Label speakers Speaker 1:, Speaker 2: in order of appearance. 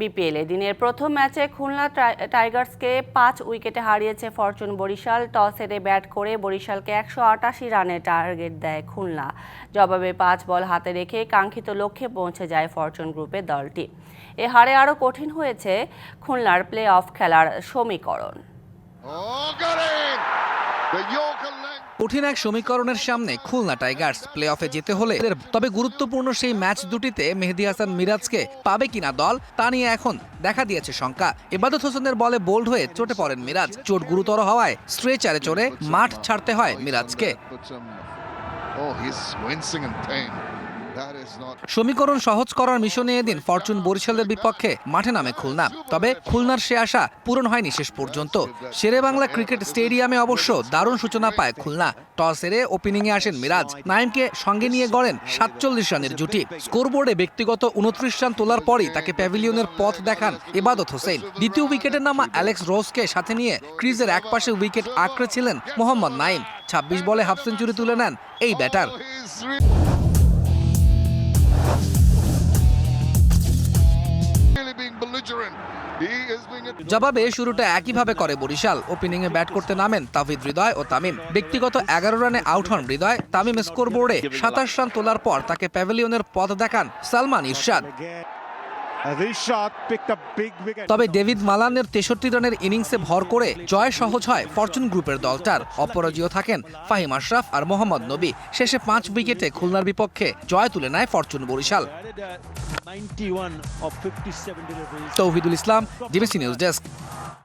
Speaker 1: বিপিএলে। দিনের প্রথম ম্যাচে খুলনা টাইগার্সকে পাঁচ উইকেটে হারিয়েছে ফরচুন বরিশাল। টস হেরে ব্যাট করে বরিশালকে একশো আটাশি রানের টার্গেট দেয় খুলনা। জবাবে পাঁচ বল হাতে রেখে কাঙ্ক্ষিত লক্ষ্যে পৌঁছে যায় ফরচুন গ্রুপের দলটি। এ হারে আরও কঠিন হয়েছে খুলনার প্লে অফ খেলার সমীকরণ।
Speaker 2: কঠিন এক সমীকরণের সামনে খুলনা টাইগার্স প্লে অফে যেতে হলে তবে গুরুত্বপূর্ণ সেই ম্যাচ দুটিতে মেহেদি হাসান মিরাজকে পাবে কিনা দল, তা নিয়ে এখন দেখা দিয়েছে শঙ্কা। এবাদত হোসেনের বলে বোল্ড হয়ে চোটে পড়েন মিরাজ। চোট গুরুতর হওয়ায় স্ট্রেচারে চড়ে মাঠ ছাড়তে হয় মিরাজকে।
Speaker 3: Oh.
Speaker 2: সমীকরণ সহজ করার মিশনে এদিন ফরচুন বরিশালের বিপক্ষে মাঠে নামে খুলনা। তবে খুলনার সে আশা পূরণ হয়নি শেষ পর্যন্ত। শেরে বাংলা ক্রিকেট স্টেডিয়ামে অবশ্য দারুণ সূচনা পায় খুলনা। টস হেরে ওপেনিংয়ে আসেন মিরাজ। নাইমকে সঙ্গে নিয়ে গড়েন সাতচল্লিশ রানের জুটি। স্কোরবোর্ডে ব্যক্তিগত উনত্রিশ রান তোলার পরই তাকে প্যাভিলিয়নের পথ দেখান এবাদত হোসেন। দ্বিতীয় উইকেটের নামা অ্যালেক্স রোজকে সাথে নিয়ে ক্রিজের একপাশে উইকেট আঁকড়েছিলেন মোহাম্মদ নাইম। ছাব্বিশ বলে হাফ সেঞ্চুরি তুলে নেন এই ব্যাটার। জবাবে শুরুটা একইভাবে করে বরিশাল। ওপেনিংয়ে ব্যাট করতে নামেন তাভিদ হৃদয় ও তামিম। ব্যক্তিগত এগারো রানে আউট হন হৃদয়। তামিম স্কোর বোর্ডে সাতাশ রান তোলার পর তাকে প্যাভিলিয়নের পথ দেখান সালমান ইরশাদ. তবে ডেভিড মালানের তেষট্টি রানের ইনিংসে ভর করে জয় সহজ হয় ফরচুন গ্রুপের দলটার। অপরাজয় থাকেন ফাহিম আশরাফ আর মোহাম্মদ নবী। শেষে পাঁচ উইকেটে খুলনার বিপক্ষে জয় তুলে নেয় Fortune Barishal.
Speaker 4: Added, uh, 91 of 57 deliveries.
Speaker 2: Touhidul Islam DBC news desk